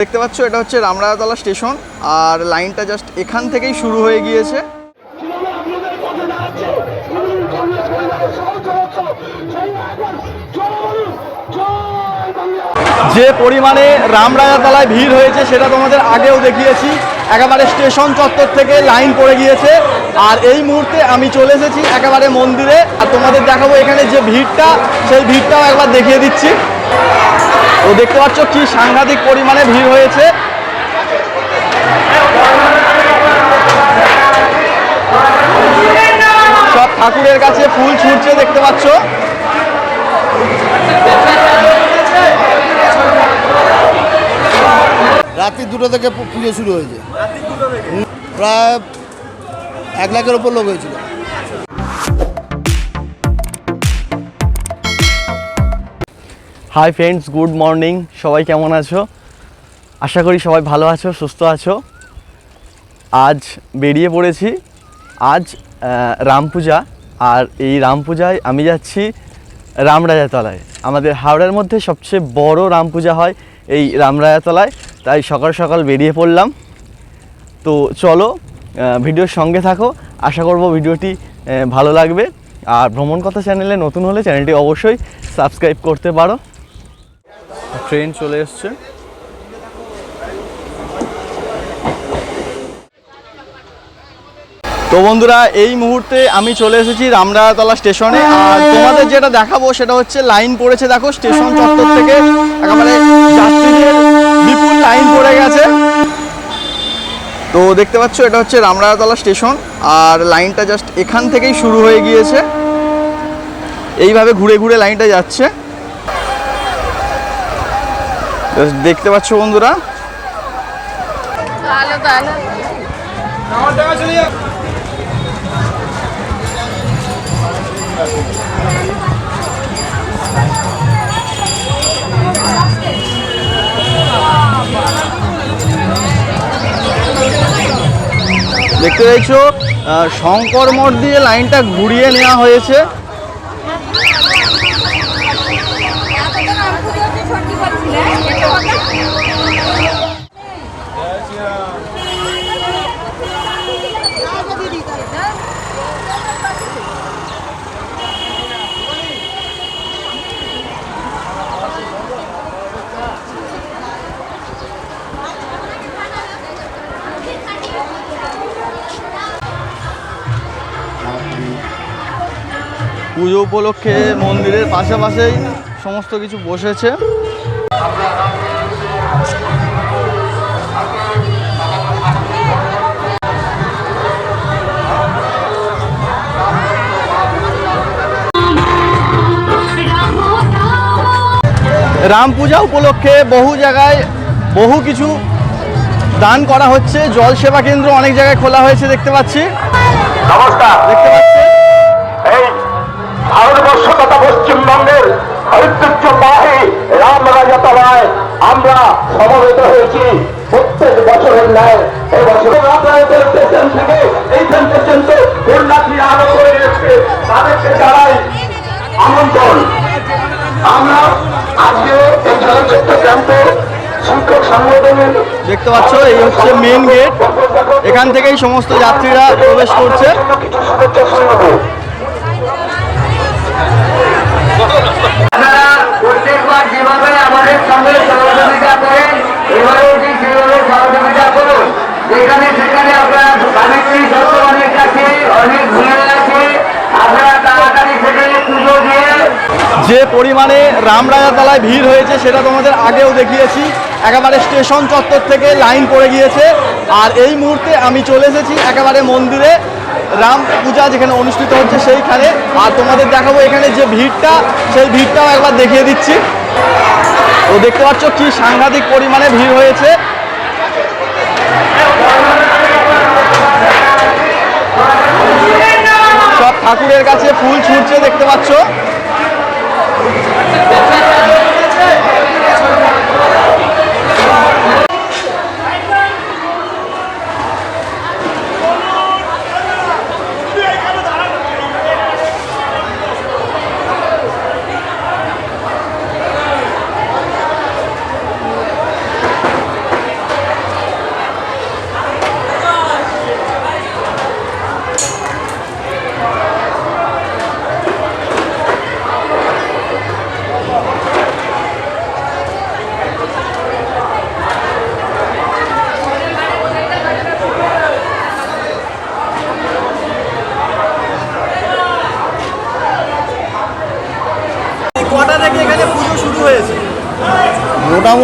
দেখতে পাচ্ছ, এটা হচ্ছে রামরাজাতলা স্টেশন, আর লাইনটা জাস্ট এখান থেকেই শুরু হয়ে গিয়েছে। যে পরিমাণে রামরাজাতলায় ভিড় হয়েছে, সেটা তোমাদের আগেও দেখিয়েছি। একেবারে স্টেশন চত্বর থেকে লাইন পড়ে গিয়েছে, আর এই মুহূর্তে আমি চলে এসেছি একেবারে মন্দিরে। আর তোমাদের দেখাবো এখানে যে ভিড়টা, সেই ভিড়টাও একবার দেখিয়ে দিচ্ছি। তো দেখতে পাচ্ছ কি সাংঘাতিক পরিমাণে ভিড় হয়েছে। সব ঠাকুরের কাছে ফুল ছুটছে দেখতে পাচ্ছ। রাত্রি দুটো থেকে পুজো শুরু হয়েছে। প্রায় এক লাখের ওপর লোক হয়েছিল। হাই ফ্রেন্ডস গুড মর্নিং সবাই কেমন আছো? আশা করি সবাই ভালো আছো, সুস্থ আছো। আজ বেরিয়ে পড়েছি। আজ রাম পূজা। আর এই রাম পূজায় আমি যাচ্ছি রামরাজাতলায় আমাদের হাওড়ার মধ্যে সবচেয়ে বড় রাম পূজা হয় এই রামরাজাতলায় তাই সকাল সকাল বেরিয়ে পড়লাম। তো চলো ভিডিওর সঙ্গে থাকো। আশা করব ভিডিওটি ভালো লাগবে। আর ভ্রমণ কথা চ্যানেলে নতুন হলে চ্যানেলটি অবশ্যই সাবস্ক্রাইব করতে পারো। ট্রেন চলে এসছে। তো বন্ধুরা, এই মুহূর্তে আমি চলে এসেছি রামরাতলা স্টেশনে। আর তোমাদের যেটা দেখাবো সেটা হচ্ছে লাইন পড়েছে, দেখো, স্টেশন চত্বর থেকে। একেবারে বিপুল লাইন পড়ে গেছে। তো দেখতে পাচ্ছ, এটা হচ্ছে রামরাতলা স্টেশন। আর লাইনটা জাস্ট এখান থেকেই শুরু হয়ে গিয়েছে। এইভাবে ঘুরে ঘুরে লাইনটা যাচ্ছে। দেখতে পাচ্ছ বন্ধুরা। দেখতে আহ, শঙ্কর মঠ দিয়ে লাইনটা ঘুরিয়ে নেওয়া হয়েছে। পুজো উপলক্ষে মন্দিরের পাশাপাশেই সমস্ত কিছু বসেছে। রাম পূজা উপলক্ষে বহু জায়গায় বহু কিছু দান করা হচ্ছে। জল সেবা কেন্দ্র অনেক জায়গায় খোলা হয়েছে দেখতে পাচ্ছি। নমস্কার। দেখতে পাচ্ছি। ভারতবর্ষ তথা পশ্চিমবঙ্গের ঐতিহ্যবাহী রামরাজাতলায় আমরা সমবেত হয়েছি। প্রত্যেক বছরের ন্যায় এই বছর রামরাজাতের স্টেশন থেকে এইখান পর্যন্ত আরও করে এসছে। তাদেরকে জানাই আমন্ত্রণ। আমরা আজকে এই ক্যাম্পে দেখতে পাচ্ছ, এই হচ্ছে মেন গেট এখান থেকেই সমস্ত যাত্রীরা প্রবেশ করছে। ভিড় হয়েছে, সেটা তোমাদের আগেও দেখিয়েছি। একেবারে স্টেশন চত্বর থেকে লাইন পড়ে গিয়েছে। আর এই মুহূর্তে আমি চলে এসেছি একেবারে মন্দিরে, রাম পূজা যেখানে অনুষ্ঠিত হচ্ছে সেইখানে। আর তোমাদের দেখাবো এখানে যে ভিড়টা, সেই ভিড়টাও একবার দেখিয়ে দিচ্ছি। তো দেখতে পাচ্ছ কি সাংঘাতিক পরিমাণে ভিড় হয়েছে। সব ঠাকুরের কাছে ফুল ছুটছে দেখতে পাচ্ছ।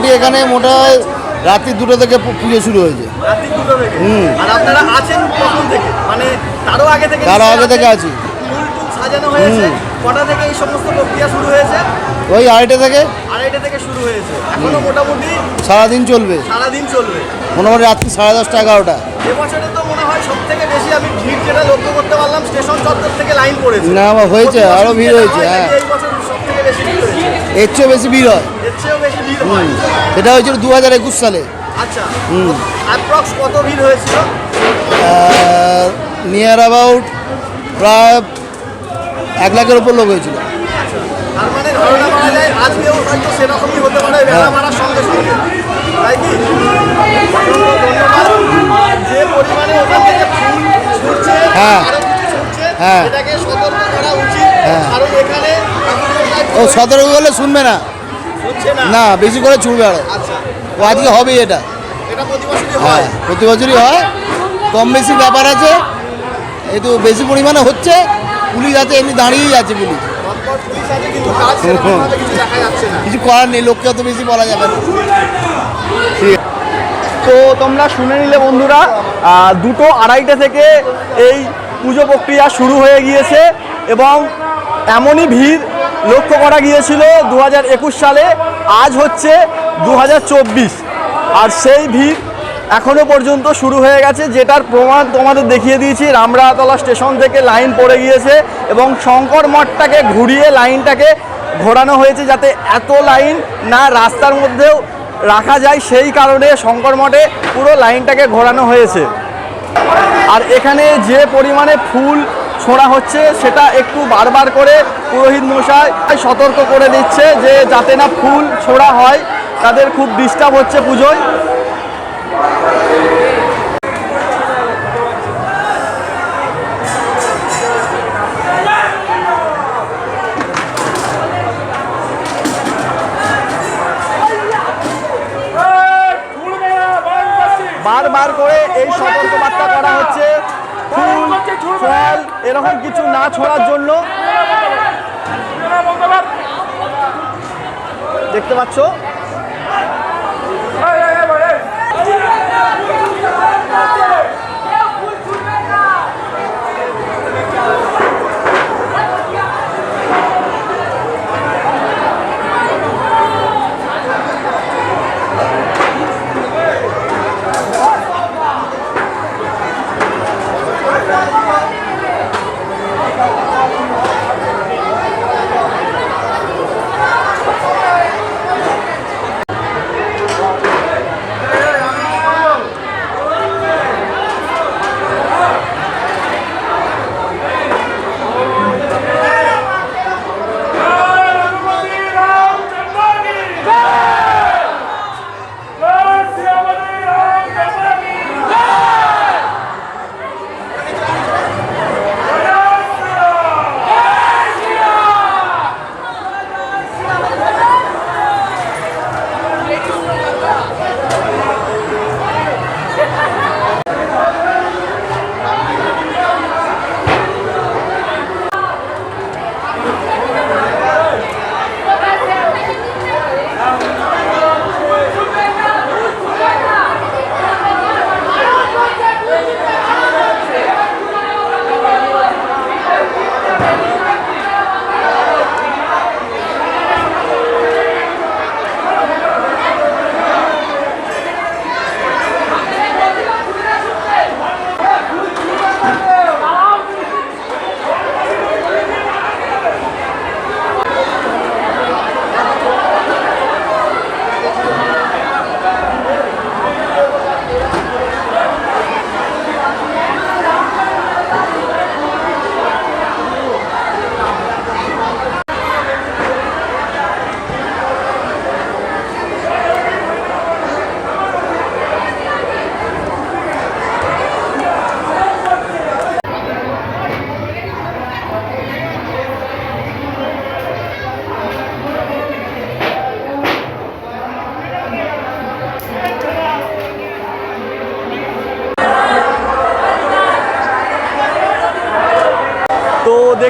মোটামুটি এখানে মোটা রাত্রি দুটো থেকে পুজো শুরু হয়েছে। হুম। মানে তারও আগে থেকে। আছি। ফুল টুল সাজানো হয়েছে। হুম। কটা থেকে এই সমস্ত প্রক্রিয়া শুরু হয়েছে? ওই আড়াইটে থেকে। আড়াইটা থেকে শুরু হয়েছে। এখনও মোটামুটি সারাদিন চলবে। সারাদিন চলবে। মোটামুটি রাত্রি সাড়ে দশটা এগারোটা। এবছরে তো মনে হয় সব থেকে বেশি আমি ভিড় যেটা লক্ষ্য করতে পারলাম স্টেশন চত্বর থেকে লাইন পড়েছে। না, হয়েছে, আরও ভিড় হয়েছে, হ্যাঁ। এই বছর সব থেকে বেশি ভিড় হয়েছে? এর চেয়েও বেশি ভিড় হয়। সেটা হয়েছিল দু হাজার একুশ সালে। আচ্ছা। অ্যাপ্রক্স কত ভিড় হয়েছিল? নিয়ার অ্যাবাউট প্রায় এক লাখের ওপর লোক হয়েছিল। তার মানে হ্যাঁ। হ্যাঁ। হ্যাঁ। সতর্ক ও সতেরো করলে শুনবে না। না? না বেশি করে ছুটবে আরও। আচ্ছা। ও আজকে হবেই এটা। এটা প্রতি বছরই হ্যাঁ প্রতি বছরই হয়। কম বেশি ব্যাপার আছে। এই তো বেশি পরিমাণে হচ্ছে। পুলিশ আছে এমনি দাঁড়িয়েই আছে পুলিশ। কিছু দেখা যাচ্ছে না। কিছু করার নেই লোককে অত বেশি বলা যাবে না। তো তোমরা শুনে নিলে বন্ধুরা দুটো আড়াইটে থেকে এই পুজো প্রক্রিয়া শুরু হয়ে গিয়েছে এবং এমনই ভিড় লক্ষ্য করা গিয়েছিল দু হাজার একুশ সালে, আজ হচ্ছে দু হাজার চব্বিশ। আর সেই ভিড় এখনও পর্যন্ত শুরু হয়ে গেছে, যেটার প্রমাণ তোমাদের দেখিয়ে দিয়েছি, রামরাতলা স্টেশন থেকে লাইন পড়ে গিয়েছে এবং শঙ্কর মঠটাকে ঘুরিয়ে লাইনটাকে ঘোরানো হয়েছে যাতে এত লাইন না রাস্তার মধ্যেও রাখা যায়, সেই কারণে শঙ্কর মঠে পুরো লাইনটাকে ঘোরানো হয়েছে। আর এখানে যে পরিমাণে ফুল ছোঁড়া হচ্ছে, সেটা একটু বারবার করে পুরোহিত মশাই সতর্ক করে দিচ্ছে যে যাতে না ফুল ছোড়া হয়, তাদের খুব ডিস্টার্ব হচ্ছে পুজোয়। বারবার করে এই সতর্কবার্তা করা হচ্ছে। ফল এরকম কিছু না ছড়ার জন্য দেখতে পাচ্ছ?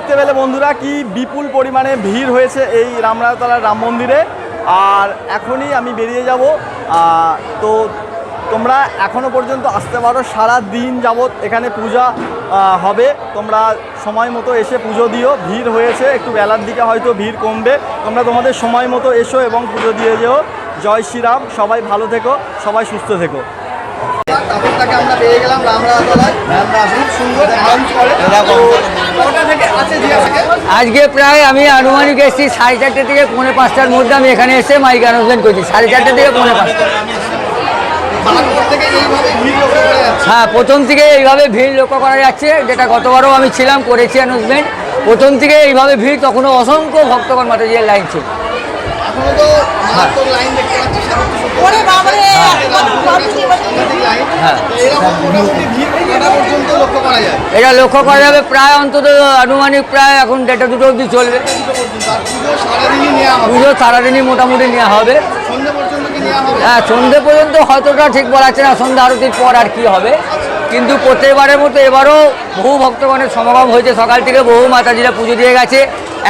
দেখতে পেলে বন্ধুরা কি বিপুল পরিমাণে ভিড় হয়েছে এই রামরাতলার রাম মন্দিরে। আর এখনই আমি বেরিয়ে যাব। তো তোমরা এখনও পর্যন্ত আসতে পারো, সারা দিন যাবৎ এখানে পূজা হবে। তোমরা সময় মতো এসে পুজো দিও। ভিড় হয়েছে, একটু বেলার দিকে হয়তো ভিড় কমবে। তোমরা তোমাদের সময় মতো এসো এবং পুজো দিয়ে যেও। জয় শ্রীরাম, সবাই ভালো থেকো, সবাই সুস্থ থেকো। তারপরটাকে আমরা পেয়ে গেলাম রামরাতলায় খুব সুন্দর অ্যানাউন্স করে। কটা থেকে আছে জিজ্ঞাসাকে আজকে প্রায় আমি আনুমানিক এসেছি সাড়ে চারটে থেকে পৌনে পাঁচটার মধ্যে আমি এখানে এসে মাইক অ্যানাউন্সমেন্ট করছি। সাড়ে চারটে থেকে পৌনে পাঁচটা। হ্যাঁ প্রথম থেকে এইভাবে ভিড় লক্ষ্য করা যাচ্ছে যেটা গতবারও আমি ছিলাম করেছি অ্যানাউন্সমেন্ট প্রথম থেকে এইভাবে ভিড় তখনও অসংখ্য ভক্তগণ মাতাজির লাইন ছিল। হ্যাঁ। তো এরকম মোটামুটি ভিড় কটা পর্যন্ত লক্ষ্য করা যায়। এটা লক্ষ্য করা যাবে প্রায় অন্তত আনুমানিক প্রায় এখন দেড়টা দুটো অবধি চলবে। পুজো সারাদিনই মোটামুটি নেওয়া হবে। সন্ধ্যে পর্যন্ত কি নেওয়া হবে? হ্যাঁ সন্ধে পর্যন্ত হয়তোটা ঠিক বলা যাচ্ছে না সন্ধ্যা আরতির পর আর কি হবে। কিন্তু প্রত্যেকবারের মতো এবারও বহু ভক্তগণের সমাগম হয়েছে। সকাল থেকে বহু মাতাজিরা পুজো দিয়ে গেছে।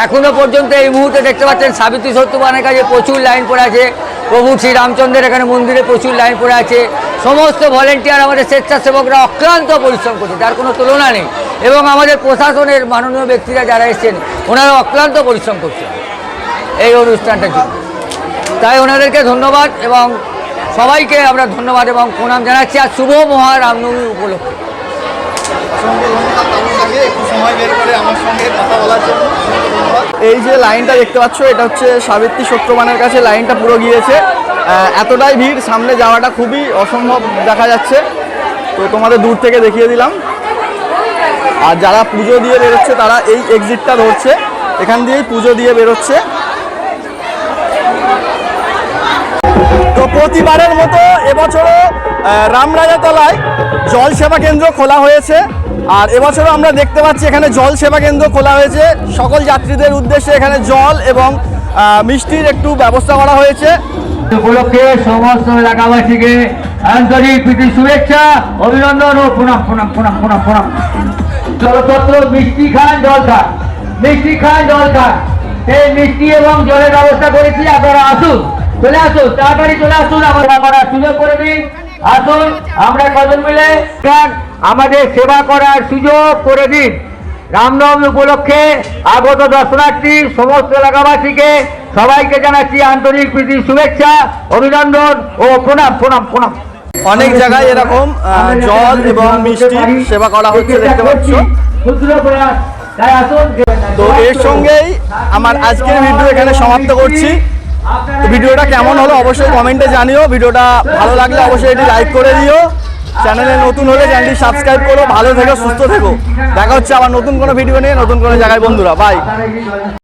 এখনও পর্যন্ত এই মুহূর্তে দেখতে পাচ্ছেন সাবিত্রী সত্যবানের কাছে প্রচুর লাইন পড়ে আছে। প্রভু শ্রীরামচন্দ্রের এখানে মন্দিরে প্রচুর লাইন পড়ে আছে। সমস্ত ভলেন্টিয়ার আমাদের স্বেচ্ছাসেবকরা অক্লান্ত পরিশ্রম করছে তার কোনো তুলনা নেই। এবং আমাদের প্রশাসনের মাননীয় ব্যক্তিরা যারা এসেছেন ওনারা অক্লান্ত পরিশ্রম করছে। এই অনুষ্ঠানটার জন্য তাই ওনাদেরকে ধন্যবাদ এবং সবাইকে আমরা ধন্যবাদ এবং প্রণাম জানাচ্ছি। আর শুভ মহা রামনবমী উপলক্ষে। একটু সময় বের করে আমার সঙ্গে কথা বলার জন্য। এই যে লাইনটা দেখতে পাচ্ছ, এটা হচ্ছে সাবিত্রী সত্যবানের কাছে লাইনটা পুরো গিয়েছে। এতটাই ভিড়, সামনে যাওয়াটা খুবই অসম্ভব দেখা যাচ্ছে। তো তোমাদের দূর থেকে দেখিয়ে দিলাম। আর যারা পুজো দিয়ে বেরোচ্ছে, তারা এই এক্সিটটা ধরছে। এখান দিয়েই পুজো দিয়ে বেরোচ্ছে। তো প্রতিবারের মতো এবছরও রামরাজাতলায় জল সেবা কেন্দ্র খোলা হয়েছে। আর এবছরও আমরা দেখতে পাচ্ছি এখানে জল সেবা কেন্দ্র খোলা হয়েছে। সকল যাত্রীদের উদ্দেশ্যে এখানে জল এবং মিষ্টির একটু ব্যবস্থা করা হয়েছে। উপলক্ষে সমস্ত এলাকাবাসীকে আন্তরিক প্রীতি, শুভেচ্ছা, অভিনন্দন ও প্রণাম প্রণাম প্রণাম প্রণাম প্রণাম। জলপত্র, মিষ্টি খান, জল খান। মিষ্টি খান, জল খান। সেই মিষ্টি এবং জলের ব্যবস্থা করেছি, আপনারা আসুন, চলে আসুন, তাড়াতাড়ি চলে আসুন, আমরা করার সুযোগ করে দিন আসুন, আমরা কজন মিলে আমাদের সেবা করার সুযোগ করে দিন। রামনবমী উপলক্ষে আগত দর্শনার্থী সমস্ত এলাকাবাসীকে সবাইকে জানাচ্ছি আন্তরিক প্রীতি শুভেচ্ছা অভিনন্দন ও প্রণাম প্রণাম প্রণাম। অনেক জায়গায় এরকম জল এবং মিষ্টি সেবা করা হচ্ছে দেখতে পাচ্ছ। তো এর সঙ্গেই আমার আজকের ভিডিও এখানে সমাপ্ত করছি। ভিডিওটা কেমন হলো অবশ্যই কমেন্টে জানিও। ভিডিওটা ভালো লাগলে অবশ্যই এটি লাইক করে দিও। চ্যানেলে নতুন হলে চ্যানেলটি সাবস্ক্রাইব করো, ভালো থেকো, সুস্থ থেকো। দেখা হচ্ছে আবার নতুন কোনো ভিডিও নিয়ে, নতুন কোনো জায়গায়, বন্ধুরা বাই